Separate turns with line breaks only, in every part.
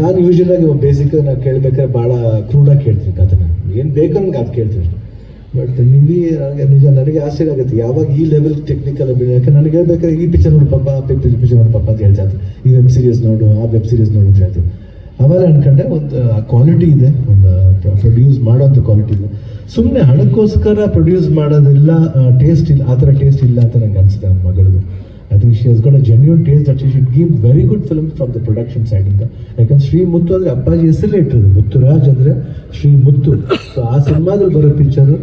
ನಾನು ಯೂಶಲ್ ಆಗಿ ಬೇಸಿಕ್ ನಾನು ಕೇಳ್ಬೇಕಾದ್ರೆ ಭಾಳ ಕ್ರೂಡಾಗಿ ಕೇಳ್ತೀನಿ ಕಥೆನ ಏನು ಬೇಕು ನನ್ಗೆ ಅದು ಕೇಳ್ತೀನಿ ಬಟ್ ನಿಮಗೆ ನನಗೆ ನಿಜ ನನಗೆ ಆಶ್ಚರ್ಯ ಆಗುತ್ತೆ. ಯಾವಾಗ ಈ ಲೆವೆಲ್ ಟೆಕ್ನಿಕಲ್ ಯಾಕಂದ್ರೆ ನನಗೆ ಹೇಳ್ಬೇಕಾದ್ರೆ ಈ ಪಿಕ್ಚರ್ ನೋಡಿ ಪಾಪ, ಆ ಪಿಕ್ಚರ್ ನೋಡಿ ಪಾಪ ಅಂತ ಹೇಳ್ತಾ. ಈ ವೆಬ್ ಸೀರೀಸ್ ನೋಡು, ಆ ವೆಬ್ ಸೀರೀಸ್ ನೋಡು ಅಂತ ಹೇಳ್ತೀವಿ ಆಮೇಲೆ ಅನ್ಕೊಂಡೆ ಒಂದು, ಆ ಕ್ವಾಲಿಟಿ ಇದೆ. ಒಂದು ಪ್ರೊಡ್ಯೂಸ್ ಮಾಡೋಂಥ ಕ್ವಾಲಿಟಿ ಇದೆ. ಸುಮ್ಮನೆ ಹಣಕ್ಕೋಸ್ಕರ ಪ್ರೊಡ್ಯೂಸ್ ಮಾಡೋದಿಲ್ಲ ಟೇಸ್ಟ್ ಇಲ್ಲ, ಆ ಥರ ಟೇಸ್ಟ್ ಇಲ್ಲ ಅಂತ ನಂಗೆ ಅನಿಸುತ್ತೆ ನನ್ನ ಮಗಳದು. Think she has got a genuine taste that she should give very good film from the production side ಇಂದ ಯಾಕಂದ್ರೆ ಶ್ರೀ ಮುತ್ತು ಅಂದರೆ ಅಪ್ಪಾಜಿ ಹೆಸರೇ ಇಟ್ಟಿರೋದು. ಮುತ್ತುರಾಜ್ ಅಂದರೆ ಶ್ರೀ ಮುತ್ತು ಸೊ ಆ ಸಿನಿಮಾದಲ್ಲಿ ಬರೋ ಪಿಕ್ಚರು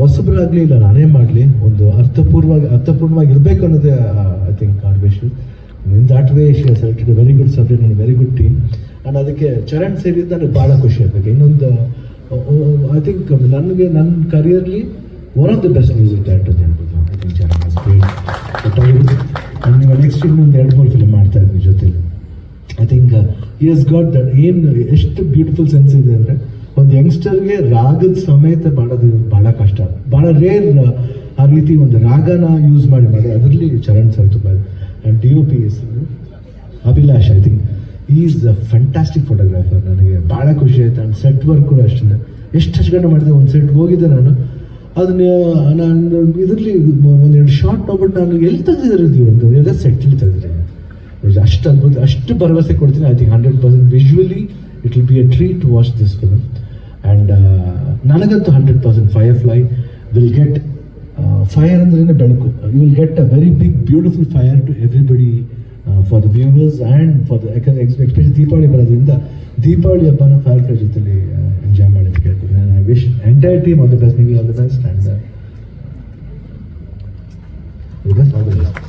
ಹೊಸಬ್ರಾಗಲಿ ಇಲ್ಲ, ನಾನೇ ಮಾಡಲಿ. ಒಂದು ಅರ್ಥಪೂರ್ವವಾಗಿ, ಅರ್ಥಪೂರ್ಣವಾಗಿ ಇರಬೇಕು ಅನ್ನೋದೇ I think our wish in that way she selected very good subject and very good team and ಅದಕ್ಕೆ ಚರಣ್ ಸೇರಿದ್ದು ನನಗೆ ಭಾಳ ಖುಷಿ ಆಗಬೇಕು. ಇನ್ನೊಂದು ಐ ಥಿಂಕ್ ನನಗೆ ನನ್ನ ಕರಿಯರ್ಲಿ one of the best music director ಹೇಳ್ಬೋದು I think Charan has great next ಇನ್ನೊಂದು ಎರಡು ಮೂರು ಫಿಲ್ಮ್ ಮಾಡ್ತಾ ಇದ್ವಿ ಜೊತೆಲಿ. ಐ ಥಿಂಕ್ ಈ ಹಸ್ ಗಾಟ್ ದಟ್ ಏನು, ಎಷ್ಟು ಬ್ಯೂಟಿಫುಲ್ ಸೆನ್ಸ್ ಇದೆ ಅಂದರೆ, ಒಂದು ಯಂಗ್ಸ್ಟರ್ಗೆ ರಾಗದ ಸಮೇತ ಮಾಡೋದು ಭಾಳ ಕಷ್ಟ. ಭಾಳ ರೇರ್ ಆ ರೀತಿ ಒಂದು ರಾಗನ ಯೂಸ್ ಮಾಡಿ ಮಾಡಿ ಅದರಲ್ಲಿ ಚರಣ್ ಸರ್ ತುಂಬ and D O P S Abhilash I think is a fantastic photographer ನನಗೆ ಭಾಳ ಖುಷಿ ಆಯ್ತು. ಆ್ಯಂಡ್ ಸೆಟ್ ವರ್ಕ್ ಕೂಡ ಅಷ್ಟೇ. ಎಷ್ಟು ಹಚ್ಕೊಂಡು ಮಾಡಿದೆ, ಒಂದು ಸೆಟ್ ಹೋಗಿದ್ದೆ ನಾನು. ಅದನ್ನ ನಾನು ಇದರಲ್ಲಿ ಒಂದೆರಡು ಶಾರ್ಟ್ ನೋಡ್ಬಿಟ್ಟು ನಾನು ಎಲ್ಲಿ ತೆಗೆದಿರೋದು ಒಂದು ಎಲ್ಲ ಸೆಟ್ಲಿ ತೆಗೆದಿದ್ದಾರೆ? ಅಷ್ಟು ಅದ್ಭುತ, ಅಷ್ಟು ಭರವಸೆ ಕೊಡ್ತೀನಿ. I think hundred percent visually it will be a treat to watch this film and ನನಗಂತೂ hundred percent Firefly will get fire ಅಂದ್ರೆ ಬೆಳಕು. You will get a very big beautiful fire to everybody for the viewers and for the ಯಾಕಂದ್ರೆ especially Deepavali ಬರೋದ್ರಿಂದ ದೀಪಾವಳಿ ಹಬ್ಬನ Firefly ಜೊತೆಲಿ enjoy ಮಾಡಿ wish entire team all the best, Navy, all the best, and uh, all the best, all the best.